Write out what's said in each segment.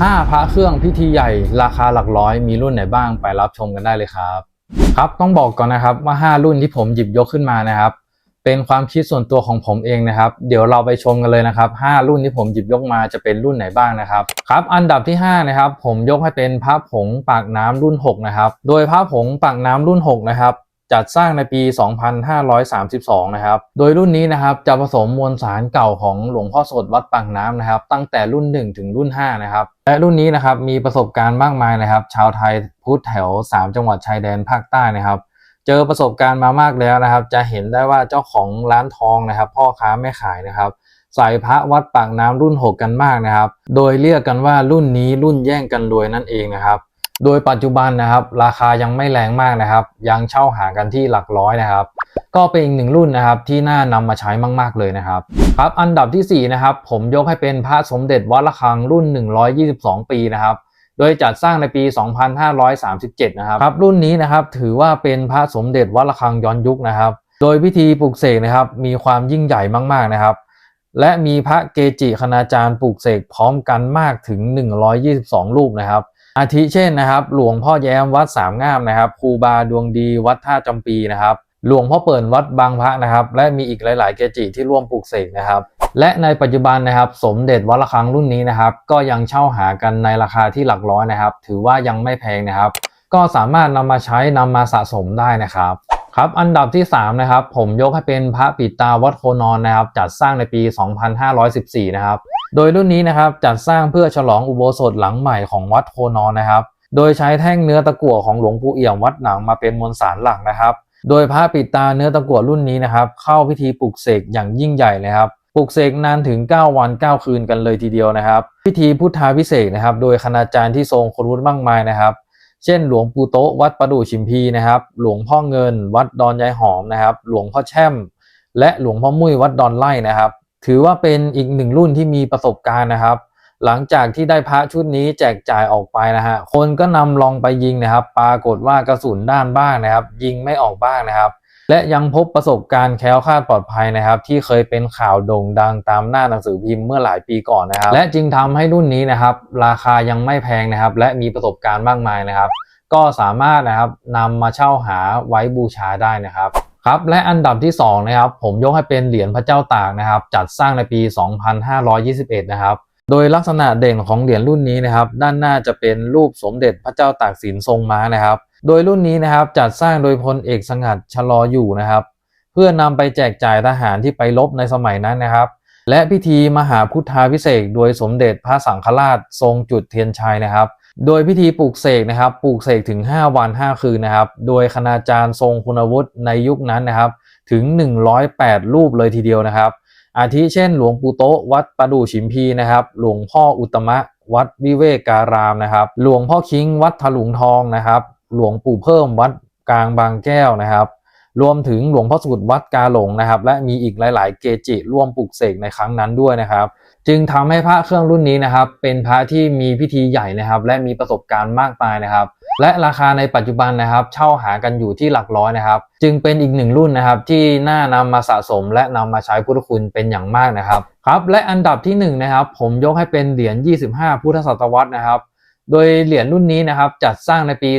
5พระเครื่องพิธีใหญ่ราคาหลักร้อยมีรุ่นไหนบ้างไปรับชมกันได้เลยครับ ครับต้องบอกก่อนนะครับว่า 5 รุ่นที่ผมหยิบยกขึ้นมานะครับเป็นความคิดส่วนตัวของผมเองนะครับ เดี๋ยวเราไปชมกันเลยนะครับ 5 รุ่นที่ผมหยิบยกมาจะเป็นรุ่นไหนบ้างนะครับครับอันดับที่ 5 นะครับ ผมยกให้เป็นพระผงปากน้ำรุ่น 6 นะครับ โดยพระผงปากน้ำรุ่น 6 นะครับ จัดสร้างในปี 2532 นะครับ โดยรุ่นนี้นะครับจะผสมมวลสารเก่าของหลวงพ่อสดวัดปากน้ำนะครับ ตั้งแต่รุ่น 1 ถึงรุ่น 5 นะครับ และรุ่นนี้นะครับมีประสบการณ์มากมายนะครับ ชาวไทยพุทธแถว 3 จังหวัดชายแดนภาคใต้นะครับ เจอประสบการณ์มามากแล้วนะครับ จะเห็นได้ว่าเจ้าของร้านทองนะครับ พ่อค้าแม่ขายนะครับใส่พระวัดปากน้ำรุ่น 6 กันมากนะครับ โดยเรียกกันว่ารุ่นนี้รุ่นแย่งกันรวยนั่นเองนะครับ โดยปัจจุบันนะครับ ราคายังไม่แรงมากนะครับ ยังเช่าหากันที่หลักร้อยนะครับ ก็เป็นอีกหนึ่งรุ่นนะครับที่น่านำมาใช้มาก ๆ เลยนะครับครับอันดับทีสี่4นะครับผมยกให้เป็นพระสมเด็จวัดระฆังรุ่น 122 ปีนะครับโดยจัดสร้างในปี 2537 นะครับครับ รุ่นนี้นะครับถือว่าเป็นพระสมเด็จวัดระฆังย้อนยุคนะครับ โดยพิธีปลุกเสกนะครับ มีความยิ่งใหญ่มากๆนะครับ และมีพระเกจิคณาจารย์ปลูกเสกพร้อมกันมากถึง 122 รูปนะครับ อาทิเช่นนะครับ หลวงพ่อแย้มวัดสามงามนะครับครูบาดวงดีวัดท่าจำปีนะครับ หลวงพ่อเปิ่นวัดบางพระนะครับ และมีอีกหลาย ๆ เกจิที่ร่วมปลูกเสกนะครับ และในปัจจุบันนะครับ สมเด็จวัดระฆังรุ่นนี้นะครับ ก็ยังเช่าหากันในราคาที่หลักร้อยนะครับ ถือว่ายังไม่แพงนะครับ ก็สามารถนำมาใช้นำมาสะสมได้นะครับครับอันดับที่ 3 นะครับ ผมยกให้เป็นพระปิดตาวัดโคนอนนะครับ จัดสร้างในปี 2514 นะครับ โดยรุ่นนี้นะครับจัดสร้างเพื่อฉลองอุโบสถหลังใหม่ของวัดโคนอนนะครับ โดยใช้แท่งเนื้อตะกั่วของหลวงปู่เอี่ยมวัดหนังมาเป็นมวลสารหลักนะครับ โดยพระปิดตาเนื้อตะกั่วรุ่นนี้นะครับ เข้าพิธีปลุกเสกอย่างยิ่งใหญ่เลยครับปลุกเสกนานถึง 9 วัน 9 คืนกันเลยทีเดียวนะครับ พิธีพุทธาพิเศษนะครับ โดยคณาจารย์ที่ทรงคุณวุฒิมากมายนะครับ เช่น หลวงปู่โต๊ะวัดประดู่ชิมพีนะครับ หลวงพ่อเงิน วัดดอนยายหอมนะครับ หลวงพ่อแช่ม และหลวงพ่อมุ้ยวัดดอนไล่นะครับ ถือว่าเป็นอีกหนึ่งรุ่นที่มีประสบการณ์นะครับ หลังจากที่ได้พระชุดนี้แจกจ่ายออกไปนะฮะคนก็นำลองไปยิงนะครับ ปรากฏว่ากระสุนด้านบ้างนะครับ ยิงไม่ออกบ้างนะครับ และยังพบประสบการณ์แคล้วคลาดปลอดภัยนะครับ ที่เคยเป็นข่าวโด่งดังตามหน้าหนังสือพิมพ์เมื่อหลายปีก่อนนะครับ และจึงทำให้รุ่นนี้นะครับ ราคายังไม่แพงนะครับ และมีประสบการณ์มากมายนะครับ ก็สามารถนะครับนำมาเช่าหาไว้บูชาได้นะครับ ครับและอันดับที่2นะครับผมยกให้เป็นเหรียญพระเจ้าตากนะครับจัดสร้างในปี 2521 นะครับ โดยลักษณะเด่นของเหรียญรุ่นนี้นะครับด้านหน้าจะเป็นรูปสมเด็จพระเจ้าตากสินทรงม้านะครับ โดยรุ่นนี้นะครับจัดสร้างโดยพลเอกสงัดชะลออยู่นะครับ เพื่อนำไปแจกจ่ายทหารที่ไปรบในสมัยนั้นนะครับ และพิธีมหาพุทธาพิเศษโดยสมเด็จพระสังฆราชทรงจุดเทียนชัยนะครับ โดยพิธีปลูกเสกนะครับปลูกเสกถึง 5 วัน 5 คืนนะครับ โดยคณาจารย์ทรงคุณวุฒิในยุคนั้นนะครับ ถึง 108 รูปเลยทีเดียวนะครับ อาทิเช่น หลวงปู่โตวัดประดู่ฉิมพีนะครับ หลวงพ่ออุตมะ วัดวิเวการามนะครับ หลวงพ่อคิงวัดถลุงทองนะครับ หลวงปู่เพิ่มวัดกลางบางแก้วนะครับ รวมถึงหลวงพ่อสุดวัดกาหลงนะครับ และมีอีกหลาย ๆ เกจิร่วมปลุกเสกในครั้งนั้นด้วยนะครับ จึงทำให้พระเครื่องรุ่นนี้นะครับ เป็นพระที่มีพิธีใหญ่นะครับ และมีประสบการณ์มากมายนะครับ และราคาในปัจจุบันนะครับ เช่าหากันอยู่ที่หลักร้อยนะครับ จึงเป็นอีกหนึ่งรุ่นนะครับ ที่น่านำมาสะสม และนำมาใช้พุทธคุณเป็นอย่างมากนะครับครับและอันดับที่หนึ่งนะครับผมยกให้เป็นเหรียญ25 พุทธศตวรรษนะครับ โดยเหรียญรุ่นนี้นะครับจัดสร้างในปี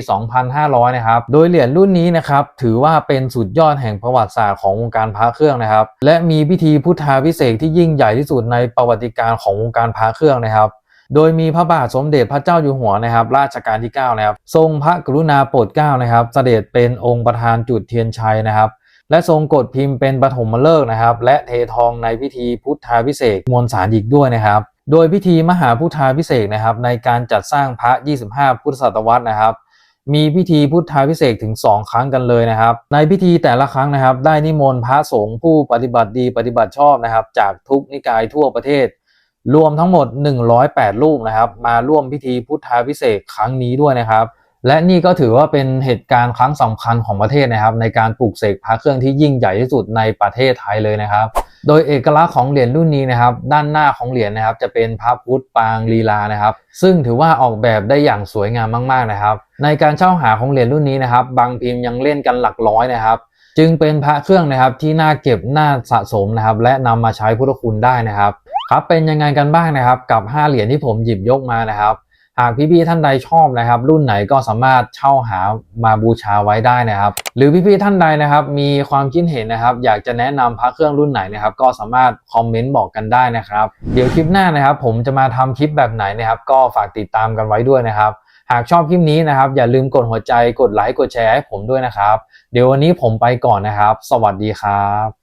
2500 นะครับ โดยเหรียญรุ่นนี้นะครับถือว่าเป็นสุดยอดแห่งประวัติศาสตร์ของวงการพระเครื่องนะครับ และมีพิธีพุทธาพิเศษที่ยิ่งใหญ่ที่สุดในประวัติการของวงการพระเครื่องนะครับ โดยมีพระบาทสมเด็จพระเจ้าอยู่หัวนะครับ ราชการที่ 9 นะครับ ทรงพระกรุณาโปรดเกล้านะครับ เสด็จเป็นองค์ประธานจุดเทียนชัยนะครับและทรงกดพิมพ์เป็นปฐมฤกษ์นะครับ และเททองในพิธีพุทธาพิเศษมวลสารอีกด้วยนะครับ โดยพิธีมหาพุทธาพิเศษนะครับ ในการจัดสร้างพระ 25 พุทธศตวรรษนะครับ มีพิธีพุทธาพิเศษถึง 2 ครั้งกันเลยนะครับ ในพิธีแต่ละครั้งนะครับ ได้นิมนต์พระสงฆ์ผู้ปฏิบัติดีปฏิบัติชอบนะครับ จากทุกนิกายทั่วประเทศ รวมทั้งหมด 108 รูปนะครับ มาร่วมพิธีพุทธาพิเศษครั้งนี้ด้วยนะครับ และนี่ก็ถือว่าเป็นเหตุการณ์ครั้งสำคัญของประเทศนะครับ ในการปลูกเสกพระเครื่องที่ยิ่งใหญ่ที่สุดในประเทศไทยเลยนะครับ โดยเอกลักษณ์ของเหรียญรุ่นนี้นะครับด้านหน้าของเหรียญนะครับ จะเป็นพระพุทธปางลีลานะครับ ซึ่งถือว่าออกแบบได้อย่างสวยงามมากๆนะครับ ในการเช่าหาของเหรียญรุ่นนี้นะครับ บางพิมพ์ยังเล่นกันหลักร้อยนะครับ จึงเป็นพระเครื่องนะครับที่น่าเก็บน่าสะสมนะครับ และนำมาใช้พุทธคุณได้นะครับครับเป็นยังไงกันบ้างนะครับ กับ 5 เหรียญที่ผมหยิบยกมานะครับากพี่ๆท่านใดชอบนะครับ รุ่นไหนก็สามารถเช่าหามาบูชาไว้ได้นะครับ หรือพี่ๆท่านใดนะครับ มีความคิดเห็นนะครับ อยากจะแนะนำพระเครื่องรุ่นไหนนะครับ ก็สามารถคอมเมนต์บอกกันได้นะครับ เดี๋ยวคลิปหน้านะครับ ผมจะมาทำคลิปแบบไหนนะครับ ก็ฝากติดตามกันไว้ด้วยนะครับ หากชอบคลิปนี้นะครับ อย่าลืมกดหัวใจกดไลค์กดแชร์ให้ผมด้วยนะครับ เดี๋ยววันนี้ผมไปก่อนนะครับ สวัสดีครับ